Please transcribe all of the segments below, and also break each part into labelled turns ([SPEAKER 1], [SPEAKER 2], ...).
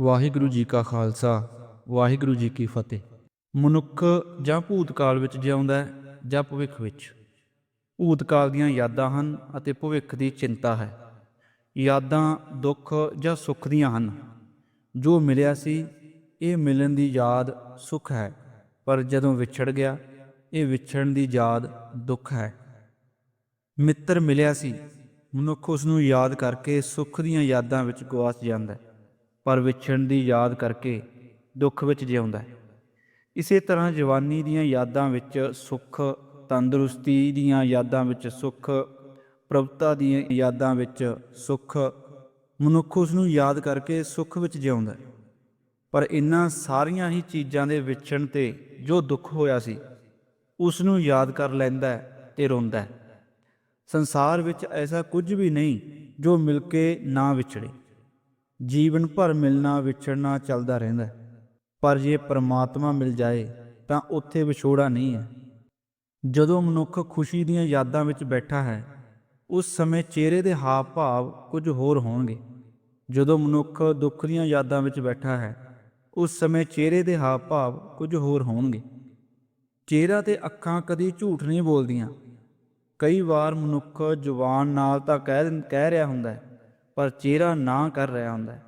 [SPEAKER 1] ਵਾਹਿਗੁਰੂ ਜੀ ਕਾ ਖਾਲਸਾ, ਵਾਹਿਗੁਰੂ ਜੀ ਕੀ ਫਤਿਹ। ਮਨੁੱਖ ਜਾਂ ਭੂਤਕਾਲ ਵਿੱਚ ਜਿਉਂਦਾ ਹੈ ਜਾਂ ਭਵਿੱਖ ਵਿੱਚ। ਭੂਤਕਾਲ ਦੀਆਂ ਯਾਦਾਂ ਹਨ ਅਤੇ ਭਵਿੱਖ ਦੀ ਚਿੰਤਾ ਹੈ। ਯਾਦਾਂ ਦੁੱਖ ਜਾਂ ਸੁੱਖ ਦੀਆਂ ਹਨ। ਜੋ ਮਿਲਿਆ ਸੀ, ਇਹ ਮਿਲਣ ਦੀ ਯਾਦ ਸੁੱਖ ਹੈ। ਪਰ ਜਦੋਂ ਵਿਛੜ ਗਿਆ, ਇਹ ਵਿਛੜਨ ਦੀ ਯਾਦ ਦੁੱਖ ਹੈ। ਮਿੱਤਰ ਮਿਲਿਆ ਸੀ, ਮਨੁੱਖ ਉਸ ਨੂੰ ਯਾਦ ਕਰਕੇ ਸੁੱਖ ਦੀਆਂ ਯਾਦਾਂ ਵਿੱਚ ਗਵਾਚ ਜਾਂਦਾ ਹੈ। ਪਰ ਵਿਛੜਨ ਦੀ ਯਾਦ ਕਰਕੇ ਦੁੱਖ ਵਿੱਚ ਜਿਉਂਦਾ ਹੈ। ਇਸੇ ਤਰ੍ਹਾਂ ਜਵਾਨੀ ਦੀਆਂ ਯਾਦਾਂ ਵਿੱਚ ਸੁੱਖ, ਤੰਦਰੁਸਤੀ ਦੀਆਂ ਯਾਦਾਂ ਵਿੱਚ ਸੁੱਖ, ਪ੍ਰਭਤਾ ਦੀਆਂ ਯਾਦਾਂ ਵਿੱਚ ਸੁੱਖ, ਮਨੁੱਖ ਉਸ ਨੂੰ ਯਾਦ ਕਰਕੇ ਸੁੱਖ ਵਿੱਚ ਜਿਉਂਦਾ ਹੈ। ਪਰ ਇਨ੍ਹਾਂ ਸਾਰੀਆਂ ਹੀ ਚੀਜ਼ਾਂ ਦੇ ਵਿਛੜਨ ਤੇ ਜੋ ਦੁੱਖ ਹੋਇਆ ਸੀ, ਉਸ ਨੂੰ ਯਾਦ ਕਰ ਲੈਂਦਾ ਹੈ ਤੇ ਰੋਂਦਾ ਸੰਸਾਰ ਵਿੱਚ ਐਸਾ ਕੁਝ ਵੀ ਨਹੀਂ ਜੋ ਮਿਲ ਕੇ ਨਾ ਵਿਛੜੇ। ਜੀਵਨ ਭਰ ਮਿਲਣਾ, ਵਿਛੜਨਾ ਚੱਲਦਾ ਰਹਿੰਦਾ ਪਰ ਜੇ ਪਰਮਾਤਮਾ ਮਿਲ ਜਾਏ, ਤਾਂ ਉੱਥੇ ਵਿਛੋੜਾ ਨਹੀਂ ਹੈ। ਜਦੋਂ ਮਨੁੱਖ ਖੁਸ਼ੀ ਦੀਆਂ ਯਾਦਾਂ ਵਿੱਚ ਬੈਠਾ ਹੈ, ਉਸ ਸਮੇਂ ਚਿਹਰੇ ਦੇ ਹਾਵ ਭਾਵ ਕੁਝ ਹੋਰ ਹੋਣਗੇ। ਜਦੋਂ ਮਨੁੱਖ ਦੁੱਖ ਦੀਆਂ ਯਾਦਾਂ ਵਿੱਚ ਬੈਠਾ ਹੈ, ਉਸ ਸਮੇਂ ਚਿਹਰੇ ਦੇ ਹਾਵ ਭਾਵ ਕੁਝ ਹੋਰ ਹੋਣਗੇ। ਚਿਹਰਾ ਤੇ ਅੱਖਾਂ ਕਦੀ ਝੂਠ ਨਹੀਂ ਬੋਲਦੀਆਂ। ਕਈ ਵਾਰ ਮਨੁੱਖ ਜ਼ੁਬਾਨ ਨਾਲ ਤਾਂ ਕਹਿ ਦਿੰ- ਕਹਿ ਰਿਹਾ ਹੁੰਦਾ ਹੈ ਪਰ ਚਿਹਰਾ ਨਾ ਕਰ ਰਿਹਾ ਹੁੰਦਾ ਹੈ।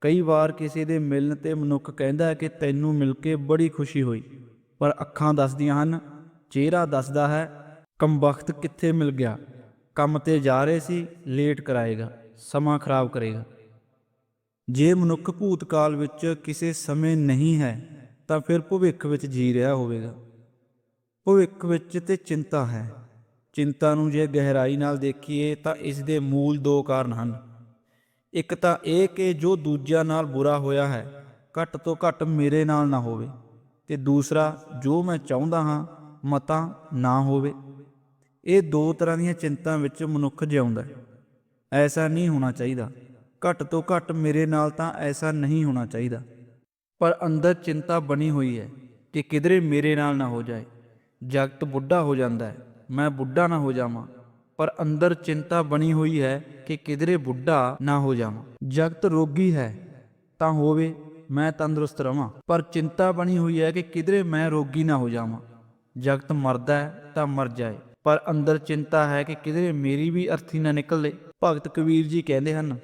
[SPEAKER 1] ਕਈ ਵਾਰ ਕਿਸੇ ਦੇ ਮਿਲਣ ਤੇ ਮਨੁੱਖ ਕਹਿੰਦਾ ਹੈ ਕਿ ਤੈਨੂੰ ਮਿਲ ਕੇ ਬੜੀ ਖੁਸ਼ੀ ਹੋਈ। ਪਰ ਅੱਖਾਂ ਦੱਸਦੀਆਂ ਹਨ, ਚਿਹਰਾ ਦੱਸਦਾ ਹੈ ਕੰਬਖਤ ਕਿੱਥੇ ਮਿਲ ਗਿਆ? ਕੰਮ ਤੇ ਜਾ ਰਹੇ ਸੀ, ਲੇਟ ਕਰਾਏਗਾ, ਸਮਾਂ ਖਰਾਬ ਕਰੇਗਾ। ਜੇ ਮਨੁੱਖ ਭੂਤਕਾਲ ਵਿੱਚ ਕਿਸੇ ਸਮੇਂ ਨਹੀਂ ਹੈ, ਤਾਂ ਫਿਰ ਭਵਿੱਖ ਵਿੱਚ ਜੀ ਰਿਹਾ ਹੋਵੇਗਾ। ਭਵਿੱਖ ਵਿੱਚ ਤੇ ਚਿੰਤਾ ਹੈ। ਚਿੰਤਾ ਨੂੰ ਜੇ ਗਹਿਰਾਈ ਨਾਲ ਦੇਖੀਏ ਤਾਂ ਇਸ ਦੇ ਮੂਲ ਦੋ ਕਾਰਨ ਹਨ। ਇੱਕ ਤਾਂ ਇਹ ਕਿ ਜੋ ਦੂਜਿਆਂ ਨਾਲ ਬੁਰਾ ਹੋਇਆ ਹੈ, ਘੱਟ ਤੋਂ ਘੱਟ ਮੇਰੇ ਨਾਲ ਨਾ ਹੋਵੇ ਤੇ ਦੂਸਰਾ, ਜੋ ਮੈਂ ਚਾਹੁੰਦਾ ਹਾਂ, ਮਤਾ ਨਾ ਹੋਵੇ। ਇਹ ਦੋ ਤਰ੍ਹਾਂ ਦੀਆਂ ਚਿੰਤਾਵਾਂ ਵਿੱਚ ਮਨੁੱਖ ਜਿਉਂਦਾ ਹੈ। ਐਸਾ ਨਹੀਂ ਹੋਣਾ ਚਾਹੀਦਾ। ਘੱਟ ਤੋਂ ਘੱਟ ਮੇਰੇ ਨਾਲ ਤਾਂ ਐਸਾ ਨਹੀਂ ਹੋਣਾ ਚਾਹੀਦਾ। ਪਰ ਅੰਦਰ ਚਿੰਤਾ ਬਣੀ ਹੋਈ ਹੈ ਕਿ ਕਿਧਰੇ ਮੇਰੇ ਨਾਲ ਨਾ ਹੋ ਜਾਏ। ਜਗਤ ਬੁੱਢਾ ਹੋ ਜਾਂਦਾ ਹੈ। ਮੈਂ ਬੁੱਢਾ ਨਾ ਹੋ ਜਾਵਾਂ, ਪਰ ਅੰਦਰ ਚਿੰਤਾ ਬਣੀ ਹੋਈ ਹੈ ਕਿ ਕਿਧਰੇ ਬੁੱਢਾ ਨਾ ਹੋ ਜਾਵਾਂ। ਜਗਤ ਰੋਗੀ ਹੈ, ਤਾਂ ਹੋਵੇ ਮੈਂ ਤੰਦਰੁਸਤ ਰਵਾਂ। ਪਰ ਚਿੰਤਾ ਬਣੀ ਹੋਈ ਹੈ ਕਿ ਕਿਧਰੇ ਮੈਂ ਰੋਗੀ ਨਾ ਹੋ ਜਾਵਾਂ। ਜਗਤ ਮਰਦਾ ਹੈ, ਤਾਂ ਮਰ ਜਾਏ। ਪਰ ਅੰਦਰ ਚਿੰਤਾ ਹੈ ਕਿ ਕਿਧਰੇ ਮੇਰੀ ਵੀ ਅਰਥੀ ਨਾ ਨਿਕਲੇ। ਭਗਤ ਕਬੀਰ ਜੀ ਕਹਿੰਦੇ ਹਨ,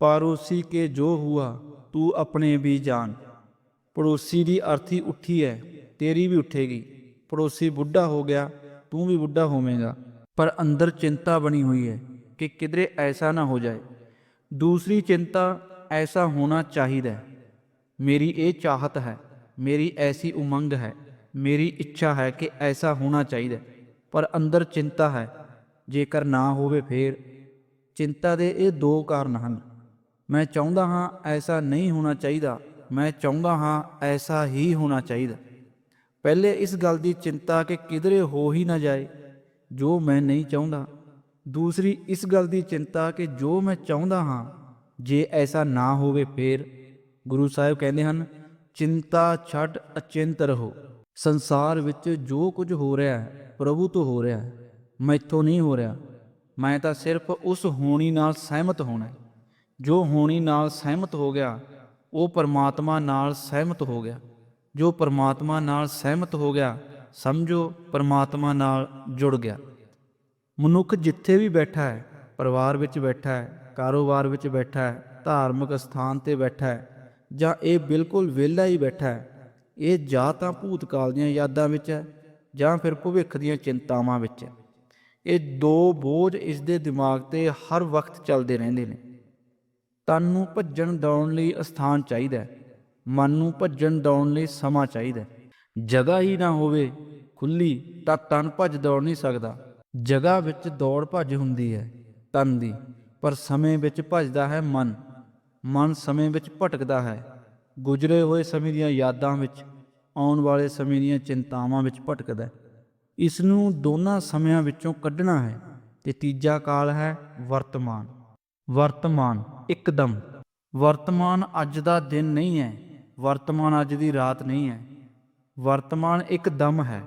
[SPEAKER 1] ਪਾਰੋਸੀ ਕੇ ਜੋ ਹੁਆ, ਤੂੰ ਆਪਣੇ ਵੀ ਜਾਣ ਪੜੋਸੀ ਦੀ ਅਰਥੀ ਉੱਠੀ ਹੈ, ਤੇਰੀ ਵੀ ਉੱਠੇਗੀ। ਪੜੋਸੀ ਬੁੱਢਾ ਹੋ ਗਿਆ ਤੂੰ ਵੀ ਬੁੱਢਾ ਹੋਵੇਂਗਾ। ਪਰ ਅੰਦਰ ਚਿੰਤਾ ਬਣੀ ਹੋਈ ਹੈ ਕਿ ਕਿਧਰੇ ਐਸਾ ਨਾ ਹੋ ਜਾਏ। ਦੂਸਰੀ ਚਿੰਤਾ, ਐਸਾ ਹੋਣਾ ਚਾਹੀਦਾ ਹੈ। ਮੇਰੀ ਇਹ ਚਾਹਤ ਹੈ, ਮੇਰੀ ਐਸੀ ਉਮੰਗ ਹੈ, ਮੇਰੀ ਇੱਛਾ ਹੈ ਕਿ ਐਸਾ ਹੋਣਾ ਚਾਹੀਦਾ ਪਰ ਅੰਦਰ ਚਿੰਤਾ ਹੈ, ਜੇਕਰ ਨਾ ਹੋਵੇ ਫੇਰ। ਚਿੰਤਾ ਦੇ ਇਹ ਦੋ ਕਾਰਨ ਹਨ। ਮੈਂ ਚਾਹੁੰਦਾ ਹਾਂ ਐਸਾ ਨਹੀਂ ਹੋਣਾ ਚਾਹੀਦਾ, ਮੈਂ ਚਾਹੁੰਦਾ ਹਾਂ ਐਸਾ ਹੀ ਹੋਣਾ ਚਾਹੀਦਾ। ਪਹਿਲੇ ਇਸ ਗੱਲ ਦੀ ਚਿੰਤਾ ਕਿ ਕਿਧਰੇ ਹੋ ਹੀ ਨਾ ਜਾਏ, ਜੋ ਮੈਂ ਨਹੀਂ ਚਾਹੁੰਦਾ। ਦੂਸਰੀ ਇਸ ਗੱਲ ਦੀ ਚਿੰਤਾ ਕਿ ਜੋ ਮੈਂ ਚਾਹੁੰਦਾ ਹਾਂ, ਜੇ ਐਸਾ ਨਾ ਹੋਵੇ ਫੇਰ, ਗੁਰੂ ਸਾਹਿਬ ਕਹਿੰਦੇ ਹਨ, ਚਿੰਤਾ ਛੱਡ ਅਚਿੰਤ ਰਹੋ। ਸੰਸਾਰ ਵਿੱਚ ਜੋ ਕੁਝ ਹੋ ਰਿਹਾ ਹੈ, ਪ੍ਰਭੂ ਤੋਂ ਹੋ ਰਿਹਾ ਹੈ, ਮੈਥੋਂ ਨਹੀਂ ਹੋ ਰਿਹਾ। ਮੈਂ ਤਾਂ ਸਿਰਫ ਉਸ ਹੋਣੀ ਨਾਲ ਸਹਿਮਤ ਹੋਣਾ ਜੋ ਹੋਣੀ ਨਾਲ ਸਹਿਮਤ ਹੋ ਗਿਆ, ਉਹ ਪਰਮਾਤਮਾ ਨਾਲ ਸਹਿਮਤ ਹੋ ਗਿਆ। ਜੋ ਪਰਮਾਤਮਾ ਨਾਲ ਸਹਿਮਤ ਹੋ ਗਿਆ, ਸਮਝੋ ਪਰਮਾਤਮਾ ਨਾਲ ਜੁੜ ਗਿਆ। ਮਨੁੱਖ ਜਿੱਥੇ ਵੀ ਬੈਠਾ ਹੈ, ਪਰਿਵਾਰ ਵਿੱਚ ਬੈਠਾ ਹੈ, ਕਾਰੋਬਾਰ ਵਿੱਚ ਬੈਠਾ ਹੈ, ਧਾਰਮਿਕ ਸਥਾਨ ਤੇ ਬੈਠਾ ਹੈ, ਜਾਂ ਇਹ ਬਿਲਕੁਲ ਵਿਹਲਾ ਹੀ ਬੈਠਾ ਹੈ, ਇਹ ਜਾਂ ਤਾਂ ਭੂਤਕਾਲ ਦੀਆਂ ਯਾਦਾਂ ਵਿੱਚ ਹੈ, ਜਾਂ ਫਿਰ ਭਵਿੱਖ ਦੀਆਂ ਚਿੰਤਾਵਾਂ ਵਿੱਚ ਹੈ। ਇਹ ਦੋ ਬੋਝ ਇਸ ਦੇ ਦਿਮਾਗ ਤੇ ਹਰ ਵਕਤ ਚੱਲਦੇ ਰਹਿੰਦੇ ਨੇ। ਤਨ ਨੂੰ ਭੱਜਣ ਦੌੜਨ ਲਈ ਅਸਥਾਨ ਚਾਹੀਦਾ ਹੈ। ਮਨ ਨੂੰ ਭੱਜਣ ਦੌੜਨ ਲਈ ਸਮਾਂ ਚਾਹੀਦਾ ਜਗ੍ਹਾ ਹੀ ਨਾ ਹੋਵੇ ਖੁੱਲੀ ਤਾਂ ਤਨ ਭੱਜ ਦੌੜ ਨਹੀਂ ਸਕਦਾ। ਜਗ੍ਹਾ ਵਿੱਚ ਦੌੜ ਭੱਜ ਹੁੰਦੀ ਹੈ ਤਨ ਦੀ, ਪਰ ਸਮੇਂ ਵਿੱਚ ਭੱਜਦਾ ਹੈ ਮਨ। ਮਨ ਸਮੇਂ ਵਿੱਚ ਭਟਕਦਾ ਹੈ। ਗੁਜ਼ਰੇ ਹੋਏ ਸਮੇਂ ਦੀਆਂ ਯਾਦਾਂ ਵਿੱਚ, ਆਉਣ ਵਾਲੇ ਸਮੇਂ ਦੀਆਂ ਚਿੰਤਾਵਾਂ ਵਿੱਚ ਭਟਕਦਾ ਇਸ ਨੂੰ ਦੋਨਾਂ ਸਮਿਆਂ ਵਿੱਚੋਂ ਕੱਢਣਾ ਹੈ ਤੇ ਤੀਜਾ ਕਾਲ ਹੈ ਵਰਤਮਾਨ। ਵਰਤਮਾਨ, ਇੱਕਦਮ। ਵਰਤਮਾਨ ਅੱਜ ਦਾ ਦਿਨ ਨਹੀਂ ਹੈ। ਵਰਤਮਾਨ ਅੱਜ ਦੀ ਰਾਤ ਨਹੀਂ ਹੈ। ਵਰਤਮਾਨ ਇੱਕ ਦਮ ਹੈ,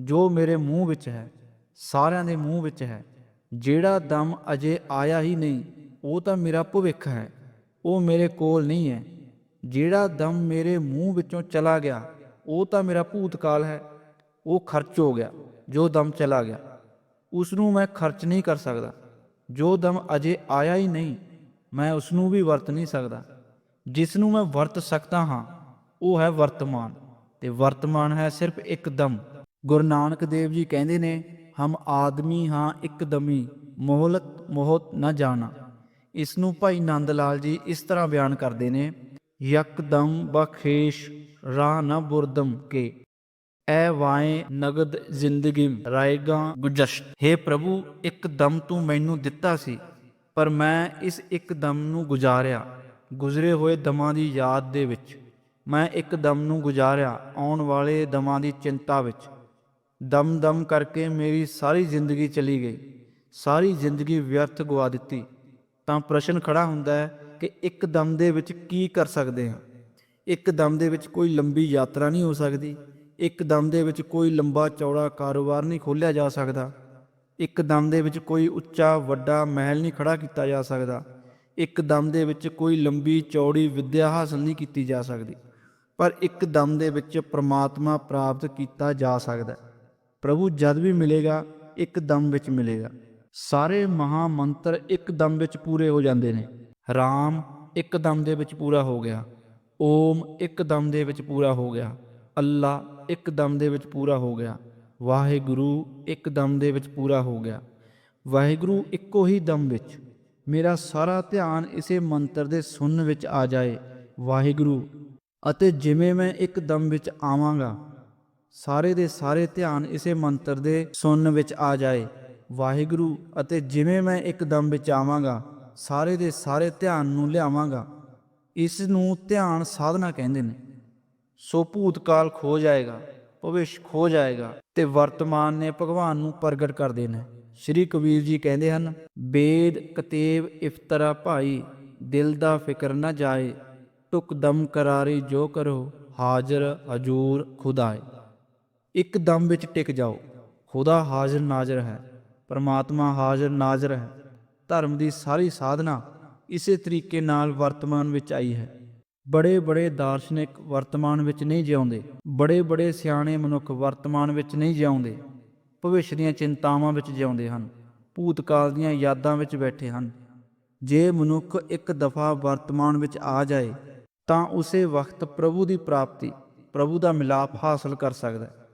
[SPEAKER 1] ਜੋ ਮੇਰੇ ਮੂੰਹ ਵਿੱਚ ਹੈ, ਸਾਰਿਆਂ ਦੇ ਮੂੰਹ ਵਿੱਚ ਹੈ। ਜਿਹੜਾ ਦਮ ਅਜੇ ਆਇਆ ਹੀ ਨਹੀਂ, ਉਹ ਤਾਂ ਮੇਰਾ ਭਵਿੱਖ ਹੈ, ਉਹ ਮੇਰੇ ਕੋਲ ਨਹੀਂ ਹੈ। ਜਿਹੜਾ ਦਮ ਮੇਰੇ ਮੂੰਹ ਵਿੱਚੋਂ ਚਲਾ ਗਿਆ, ਉਹ ਤਾਂ ਮੇਰਾ ਭੂਤਕਾਲ ਹੈ, ਉਹ ਖਰਚ ਹੋ ਗਿਆ, ਜੋ ਦਮ ਚਲਾ ਗਿਆ। ਉਸ ਨੂੰ ਮੈਂ ਖਰਚ ਨਹੀਂ ਕਰ ਸਕਦਾ। ਜੋ ਦਮ ਅਜੇ ਆਇਆ ਹੀ ਨਹੀਂ, ਮੈਂ ਉਸ ਨੂੰ ਵੀ ਵਰਤ ਨਹੀਂ ਸਕਦਾ। ਜਿਸ ਨੂੰ ਮੈਂ ਵਰਤ ਸਕਦਾ ਹਾਂ, ਉਹ ਹੈ ਵਰਤਮਾਨ ਤੇ ਵਰਤਮਾਨ ਹੈ ਸਿਰਫ ਇੱਕ ਦਮ ਗੁਰੂ ਨਾਨਕ ਦੇਵ ਜੀ ਕਹਿੰਦੇ ਨੇ, ਹਮ ਆਦਮੀ ਹਾਂ ਇੱਕ ਦਮੀ ਮੋਹਲਤ ਮੋਹਤ ਨਾ ਜਾਣਾ। ਇਸ ਨੂੰ ਭਾਈ ਨੰਦ ਲਾਲ ਜੀ ਇਸ ਤਰ੍ਹਾਂ ਬਿਆਨ ਕਰਦੇ ਨੇ, ਯਕਦਮ ਬਖੇਸ਼ ਰਾਹ ਨਾ ਬੁਰਦਮ ਕੇ, ਐ ਵਾਏ ਨਗਦ ਜ਼ਿੰਦਗੀ ਰਾਏਗਾ ਗੁਜਸ਼ਟ हे ਪ੍ਰਭੂ ਇੱਕ ਦਮ ਤੂੰ ਮੈਨੂੰ ਦਿੱਤਾ ਸੀ, ਪਰ ਮੈਂ ਇਸ ਇੱਕ ਦਮ ਨੂੰ ਗੁਜ਼ਾਰਿਆ। ਗੁਜ਼ਰੇ ਹੋਏ ਦਮਾਂ ਦੀ ਯਾਦ ਦੇ ਵਿੱਚ, ਮੈਂ ਇੱਕ ਦਮ ਨੂੰ ਗੁਜ਼ਾਰਿਆ ਆਉਣ ਵਾਲੇ ਦਮਾਂ ਦੀ ਚਿੰਤਾ ਵਿੱਚ। ਦਮ ਦਮ ਕਰਕੇ ਮੇਰੀ ਸਾਰੀ ਜ਼ਿੰਦਗੀ ਚਲੀ ਗਈ, ਸਾਰੀ ਜ਼ਿੰਦਗੀ ਵਿਅਰਥ ਗਵਾ ਦਿੱਤੀ। ਤਾਂ ਪ੍ਰਸ਼ਨ ਖੜਾ ਹੁੰਦਾ ਹੈ ਕਿ ਇੱਕ ਦਮ ਦੇ ਵਿੱਚ ਕੀ ਕਰ ਸਕਦੇ ਹਾਂ? ਇੱਕ ਦਮ ਦੇ ਵਿੱਚ ਕੋਈ ਲੰਬੀ ਯਾਤਰਾ ਨਹੀਂ ਹੋ ਸਕਦੀ, ਇੱਕ ਦਮ ਦੇ ਵਿੱਚ ਕੋਈ ਲੰਬਾ ਚੌੜਾ ਕਾਰੋਬਾਰ ਨਹੀਂ ਖੋਲ੍ਹਿਆ ਜਾ ਸਕਦਾ, ਇੱਕ ਦਮ ਦੇ ਵਿੱਚ ਕੋਈ ਉੱਚਾ ਵੱਡਾ ਮਹਿਲ ਨਹੀਂ ਖੜਾ ਕੀਤਾ ਜਾ ਸਕਦਾ। ਇੱਕ ਦਮ ਦੇ ਵਿੱਚ ਕੋਈ ਲੰਬੀ ਚੌੜੀ ਵਿੱਦਿਆ ਹਾਸਲ ਨਹੀਂ ਕੀਤੀ ਜਾ ਸਕਦੀ, ਪਰ ਇੱਕ ਦਮ ਦੇ ਵਿੱਚ ਪ੍ਰਮਾਤਮਾ ਪ੍ਰਾਪਤ ਕੀਤਾ ਜਾ ਸਕਦਾ ਪ੍ਰਭੂ ਜਦ ਵੀ ਮਿਲੇਗਾ, ਇੱਕ ਦਮ ਵਿੱਚ ਮਿਲੇਗਾ। ਸਾਰੇ ਮਹਾ ਮੰਤਰ ਇੱਕ ਦਮ ਵਿੱਚ ਪੂਰੇ ਹੋ ਜਾਂਦੇ ਨੇ। ਰਾਮ ਇੱਕ ਦਮ ਦੇ ਵਿੱਚ ਪੂਰਾ ਹੋ ਗਿਆ। ਓਮ ਇੱਕ ਦਮ ਦੇ ਵਿੱਚ ਪੂਰਾ ਹੋ ਗਿਆ। ਅੱਲਾ ਇੱਕ ਦਮ ਦੇ ਵਿੱਚ ਪੂਰਾ ਹੋ ਗਿਆ। ਵਾਹਿਗੁਰੂ ਇੱਕ ਦਮ ਦੇ ਵਿੱਚ ਪੂਰਾ ਹੋ ਗਿਆ। ਵਾਹਿਗੁਰੂ ਇੱਕੋ ਹੀ ਦਮ ਵਿੱਚ। ਮੇਰਾ ਸਾਰਾ ਧਿਆਨ ਇਸੇ ਮੰਤਰ ਦੇ ਸੁਣਨ ਵਿੱਚ ਆ ਜਾਏ, ਵਾਹਿਗੁਰੂ। ਅਤੇ ਜਿਵੇਂ ਮੈਂ ਇੱਕ ਦਮ ਵਿੱਚ ਆਵਾਂਗਾ, ਸਾਰੇ ਦੇ ਸਾਰੇ ਧਿਆਨ ਇਸੇ ਮੰਤਰ ਦੇ ਸੁਣਨ ਵਿੱਚ ਆ ਜਾਏ, ਵਾਹਿਗੁਰੂ। ਅਤੇ ਜਿਵੇਂ ਮੈਂ ਇੱਕ ਦਮ ਵਿੱਚ ਆਵਾਂਗਾ, ਸਾਰੇ ਦੇ ਸਾਰੇ ਧਿਆਨ ਨੂੰ ਲਿਆਵਾਂਗਾ, ਇਸ ਨੂੰ ਧਿਆਨ ਸਾਧਨਾ ਕਹਿੰਦੇ ਨੇ। ਸੋ ਭੂਤਕਾਲ ਖੋ ਜਾਏਗਾ ਭਵਿੱਖ ਖੋ ਜਾਏਗਾ, ਤੇ ਵਰਤਮਾਨ ਨੇ ਭਗਵਾਨ ਨੂੰ ਪ੍ਰਗਟ ਕਰ ਦੇਣਾ ਸ਼੍ਰੀ ਕਬੀਰ ਜੀ ਕਹਿੰਦੇ ਹਨ ਬੇਦ ਕਤੇਬ ਇਫਤਰਾ ਭਾਈ, ਦਿਲ ਦਾ ਫਿਕਰ ਨਾ ਜਾਏ, ਟੁਕ ਦਮ ਕਰਾਰੀ ਜੋ ਕਰੋ, ਹਾਜ਼ਰ ਹਜੂਰ ਖੁਦਾਏ। ਇੱਕ ਦਮ ਵਿੱਚ ਟਿਕ ਜਾਓ, ਖੁਦਾ ਹਾਜ਼ਰ ਨਾਜ਼ਰ ਹੈ, ਪਰਮਾਤਮਾ ਹਾਜ਼ਰ ਨਾਜ਼ਰ ਹੈ, ਧਰਮ ਦੀ ਸਾਰੀ ਸਾਧਨਾ ਇਸੇ ਤਰੀਕੇ ਨਾਲ ਵਰਤਮਾਨ ਵਿੱਚ ਆਈ ਹੈ। ਬੜੇ ਬੜੇ ਦਾਰਸ਼ਨਿਕ ਵਰਤਮਾਨ ਵਿੱਚ ਨਹੀਂ ਜਿਉਂਦੇ, ਬੜੇ ਬੜੇ ਸਿਆਣੇ ਮਨੁੱਖ ਵਰਤਮਾਨ ਵਿੱਚ ਨਹੀਂ ਜਿਉਂਦੇ। ਭਵਿੱਖ ਦੀਆਂ ਚਿੰਤਾਵਾਂ ਵਿੱਚ ਜਿਉਂਦੇ ਹਨ, ਭੂਤਕਾਲ ਦੀਆਂ ਯਾਦਾਂ ਵਿੱਚ ਬੈਠੇ ਹਨ। ਜੇ ਮਨੁੱਖ ਇੱਕ ਦਫਾ ਵਰਤਮਾਨ ਵਿੱਚ ਆ ਜਾਏ, ਤਾਂ ਉਸੇ ਵਕਤ ਪ੍ਰਭੂ ਦੀ ਪ੍ਰਾਪਤੀ, ਪ੍ਰਭੂ ਦਾ ਮਿਲਾਪ ਹਾਸਲ ਕਰ ਸਕਦਾ ਹੈ।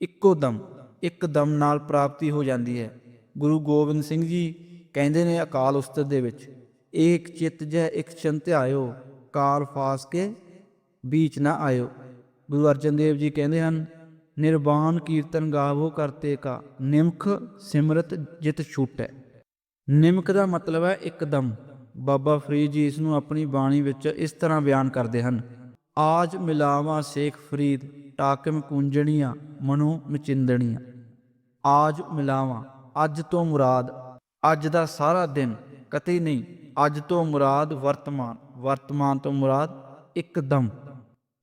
[SPEAKER 1] ਇੱਕੋ ਦਮ, ਇੱਕ ਦਮ ਨਾਲ ਪ੍ਰਾਪਤੀ ਹੋ ਜਾਂਦੀ ਹੈ। ਗੁਰੂ ਗੋਬਿੰਦ ਸਿੰਘ ਜੀ ਕਹਿੰਦੇ ਨੇ ਅਕਾਲ ਉਸਤਤ ਦੇ ਵਿੱਚ, ਏਕ ਚਿਤ ਜੈ ਇੱਕ ਚੰਤ ਆਇਓ ਕਾਲ ਫਾਸ ਕੇ ਬੀਚ ਨਾ ਆਇਓ। ਗੁਰੂ ਅਰਜਨ ਦੇਵ ਜੀ ਕਹਿੰਦੇ ਹਨ ਨਿਰਵਾਣ ਕੀਰਤਨ ਗਾਵੋ ਕਰਤੇ ਕਾ, ਨਿਮਖ ਸਿਮਰਤ ਜਿਤ ਛੂਟੈ। ਨਿਮਕ ਦਾ ਮਤਲਬ ਹੈ ਇੱਕਦਮ। ਬਾਬਾ ਫਰੀਦ ਜੀ ਇਸ ਨੂੰ ਆਪਣੀ ਬਾਣੀ ਵਿੱਚ ਇਸ ਤਰ੍ਹਾਂ ਬਿਆਨ ਕਰਦੇ ਹਨ, ਆਜ ਮਿਲਾਵਾ ਸੇਖ ਫਰੀਦ, ਟਾਕਮ ਕੁੰਜਣੀਆਂ, ਮਨੋ ਮਚਿੰਦਣੀਆਂ। ਆਜ ਮਿਲਾਵਾ, ਅੱਜ ਤੋਂ ਮੁਰਾਦ, ਅੱਜ ਦਾ ਸਾਰਾ ਦਿਨ, ਕਤੇ ਨਹੀਂ, ਅੱਜ ਤੋਂ ਮੁਰਾਦ ਵਰਤਮਾਨ ਵਰਤਮਾਨ ਤੋਂ ਮੁਰਾਦ ਇੱਕਦਮ।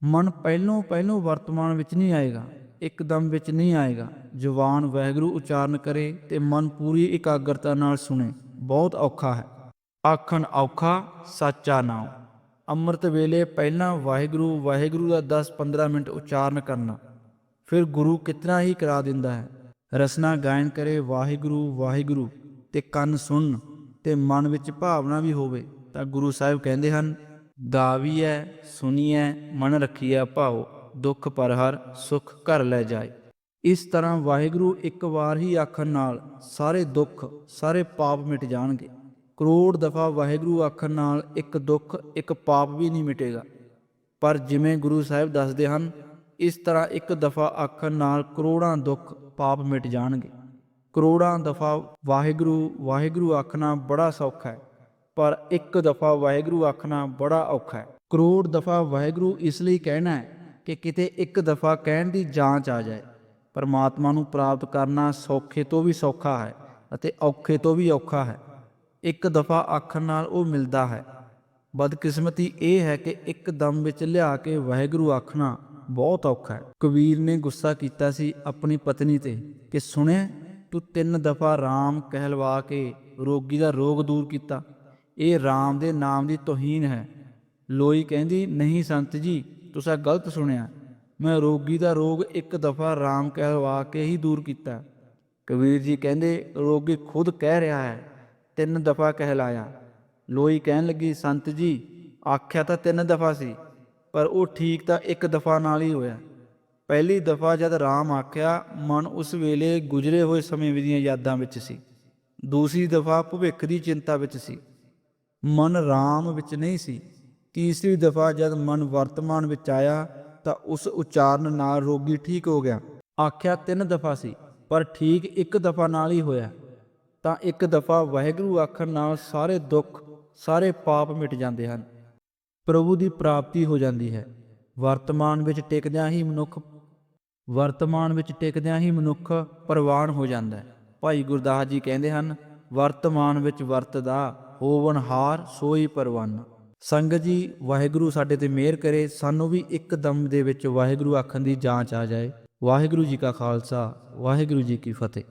[SPEAKER 1] ਮਨ ਪਹਿਲੋਂ ਪਹਿਲੋਂ ਵਰਤਮਾਨ ਵਿੱਚ ਨਹੀਂ ਆਏਗਾ। ਇੱਕਦਮ ਵਿੱਚ ਨਹੀਂ ਆਏਗਾ। ਜਵਾਨ ਵਾਹਿਗੁਰੂ ਉਚਾਰਨ ਕਰੇ ਤੇ ਮਨ ਪੂਰੀ ਇਕਾਗਰਤਾ ਨਾਲ ਸੁਣੇ। ਬਹੁਤ ਔਖਾ ਹੈ। ਆਖਣ ਔਖਾ, ਸੱਚਾ ਨਾਮ ਅੰਮ੍ਰਿਤ ਵੇਲੇ ਪਹਿਲਾਂ ਵਾਹਿਗੁਰੂ ਵਾਹਿਗੁਰੂ ਦਾ 10-15 ਮਿੰਟ ਉਚਾਰਨ ਕਰਨਾ। ਫਿਰ ਗੁਰੂ ਕਿਤਨਾ ਹੀ ਕਰਾ ਦਿੰਦਾ ਹੈ। ਰਸਨਾ ਗਾਇਨ ਕਰੇ, ਵਾਹਿਗੁਰੂ ਵਾਹਿਗੁਰੂ ਤੇ ਕੰਨ ਸੁਣ ਤੇ ਮਨ ਵਿੱਚ ਭਾਵਨਾ ਵੀ ਹੋਵੇ ਤਾਂ ਗੁਰੂ ਸਾਹਿਬ ਕਹਿੰਦੇ ਹਨ ਗਾਵੀਐ ਸੁਣੀਐ ਮਨ ਰੱਖੀਐ ਭਾਉ ਦੁੱਖ ਪਰ ਹਰ ਸੁਖ ਘਰ ਲੈ ਜਾਏ। ਇਸ ਤਰ੍ਹਾਂ ਵਾਹਿਗੁਰੂ ਇੱਕ ਵਾਰ ਹੀ ਆਖਣ ਨਾਲ ਸਾਰੇ ਦੁੱਖ, ਸਾਰੇ ਪਾਪ ਮਿਟ ਜਾਣਗੇ। ਕਰੋੜ ਦਫਾ ਵਾਹਿਗੁਰੂ ਆਖਣ ਨਾਲ ਇੱਕ ਦੁੱਖ, ਇੱਕ ਪਾਪ ਵੀ ਨਹੀਂ ਮਿਟੇਗਾ। ਪਰ ਜਿਵੇਂ ਗੁਰੂ ਸਾਹਿਬ ਦੱਸਦੇ ਹਨ, ਇਸ ਤਰ੍ਹਾਂ ਇੱਕ ਦਫਾ ਆਖਣ ਨਾਲ ਕਰੋੜਾਂ ਦੁੱਖ, ਪਾਪ ਮਿਟ ਜਾਣਗੇ। ਕਰੋੜਾਂ ਦਫਾ ਵਾਹਿਗੁਰੂ ਵਾਹਿਗੁਰੂ ਆਖਣਾ ਬੜਾ ਸੌਖਾ ਹੈ, ਪਰ ਇੱਕ ਦਫਾ ਵਾਹਿਗੁਰੂ ਆਖਣਾ ਬੜਾ ਔਖਾ ਹੈ। ਕਰੋੜ ਦਫਾ ਵਾਹਿਗੁਰੂ ਇਸ ਲਈ ਕਹਿਣਾ ਹੈ ਕਿ ਕਿਤੇ ਇੱਕ ਦਫਾ ਕਹਿਣ ਦੀ ਜਾਂਚ ਆ ਜਾਏ। ਪਰਮਾਤਮਾ ਨੂੰ ਪ੍ਰਾਪਤ ਕਰਨਾ ਸੌਖੇ ਤੋਂ ਵੀ ਸੌਖਾ ਹੈ ਅਤੇ ਔਖੇ ਤੋਂ ਵੀ ਔਖਾ ਹੈ। ਇੱਕ ਦਫਾ ਆਖਣ ਨਾਲ ਉਹ ਮਿਲਦਾ ਹੈ। ਬਦਕਿਸਮਤੀ ਇਹ ਹੈ ਕਿ ਇੱਕ ਦਮ ਵਿੱਚ ਲਿਆ ਕੇ ਵਾਹਿਗੁਰੂ ਆਖਣਾ ਬਹੁਤ ਔਖਾ ਹੈ। ਕਬੀਰ ਨੇ ਗੁੱਸਾ ਕੀਤਾ ਸੀ ਆਪਣੀ ਪਤਨੀ ਤੇ ਕਿ ਸੁਣਿਆ, ਤੂੰ ਤਿੰਨ ਦਫਾ RAM ਕਹਿਲਵਾ ਕੇ ਰੋਗੀ ਦਾ ਰੋਗ ਦੂਰ ਕੀਤਾ। ਇਹ RAM ਦੇ ਨਾਮ ਦੀ ਤੋਹੀਨ ਹੈ। ਲੋਈ ਕਹਿੰਦੀ, ਨਹੀਂ ਸੰਤ ਜੀ ਤੁਸੀਂ ਗਲਤ ਸੁਣਿਆ। ਮੈਂ ਰੋਗੀ ਦਾ ਰੋਗ ਇੱਕ ਦਫਾ ਰਾਮ ਕਹਿਵਾ ਕੇ ਹੀ ਦੂਰ ਕੀਤਾ। ਕਬੀਰ ਜੀ ਕਹਿੰਦੇ, ਰੋਗੀ ਖੁਦ ਕਹਿ ਰਿਹਾ ਹੈ, ਤਿੰਨ ਦਫਾ ਕਹਿਲਾਇਆ। ਲੋਈ ਕਹਿਣ ਲੱਗੀ, ਸੰਤ ਜੀ, ਆਖਿਆ ਤਾਂ ਤਿੰਨ ਦਫਾ ਸੀ, ਪਰ ਉਹ ਠੀਕ ਤਾਂ ਇੱਕ ਦਫਾ ਨਾਲ ਹੀ ਹੋਇਆ। ਪਹਿਲੀ ਦਫਾ ਜਦ ਰਾਮ ਆਖਿਆ, ਮਨ ਉਸ ਵੇਲੇ ਗੁਜ਼ਰੇ ਹੋਏ ਸਮੇਂ ਦੀਆਂ ਯਾਦਾਂ ਵਿੱਚ ਸੀ। ਦੂਸਰੀ ਦਫਾ ਭਵਿੱਖ ਦੀ ਚਿੰਤਾ ਵਿੱਚ ਸੀ। ਮਨ ਰਾਮ ਵਿੱਚ ਨਹੀਂ ਸੀ। ਤੀਸਰੀ ਦਫਾ ਜਦ ਮਨ ਵਰਤਮਾਨ ਵਿੱਚ ਆਇਆ ਤਾਂ ਉਸ ਉਚਾਰਨ ਨਾਲ ਰੋਗੀ ਠੀਕ ਹੋ ਗਿਆ। ਆਖਿਆ ਤਿੰਨ ਦਫਾ ਸੀ, ਪਰ ਠੀਕ ਇੱਕ ਦਫਾ ਨਾਲ ਹੀ ਹੋਇਆ। ਤਾਂ ਇੱਕ ਦਫਾ ਵਾਹਿਗੁਰੂ ਆਖਣ ਨਾਲ ਸਾਰੇ ਦੁੱਖ, ਸਾਰੇ ਪਾਪ ਮਿਟ ਜਾਂਦੇ ਹਨ। ਪ੍ਰਭੂ ਦੀ ਪ੍ਰਾਪਤੀ ਹੋ ਜਾਂਦੀ ਹੈ। ਵਰਤਮਾਨ ਵਿੱਚ ਟਿਕਦਿਆਂ ਹੀ ਮਨੁੱਖ, ਵਰਤਮਾਨ ਵਿੱਚ ਟਿਕਦਿਆਂ ਹੀ ਮਨੁੱਖ ਪ੍ਰਵਾਨ ਹੋ ਜਾਂਦਾ ਹੈ। ਭਾਈ ਗੁਰਦਾਸ ਜੀ ਕਹਿੰਦੇ ਹਨ, ਵਰਤਮਾਨ ਵਿੱਚ ਵਰਤਦਾ ਹੋਵਨਹਾਰ ਸੋਈ ਪਰਵਾਨਾ। ਸੰਗਤ ਜੀ, ਵਾਹਿਗੁਰੂ ਸਾਡੇ ਤੇ ਮਿਹਰ ਕਰੇ, ਸਾਨੂੰ ਵੀ ਇੱਕ ਦਮ ਦੇ ਵਿੱਚ ਵਾਹਿਗੁਰੂ ਆਖਣ ਦੀ ਜਾਂਚ ਆ ਜਾਏ। ਵਾਹਿਗੁਰੂ ਜੀ ਕਾ ਖਾਲਸਾ, ਵਾਹਿਗੁਰੂ ਜੀ ਕੀ ਫਤਿਹ।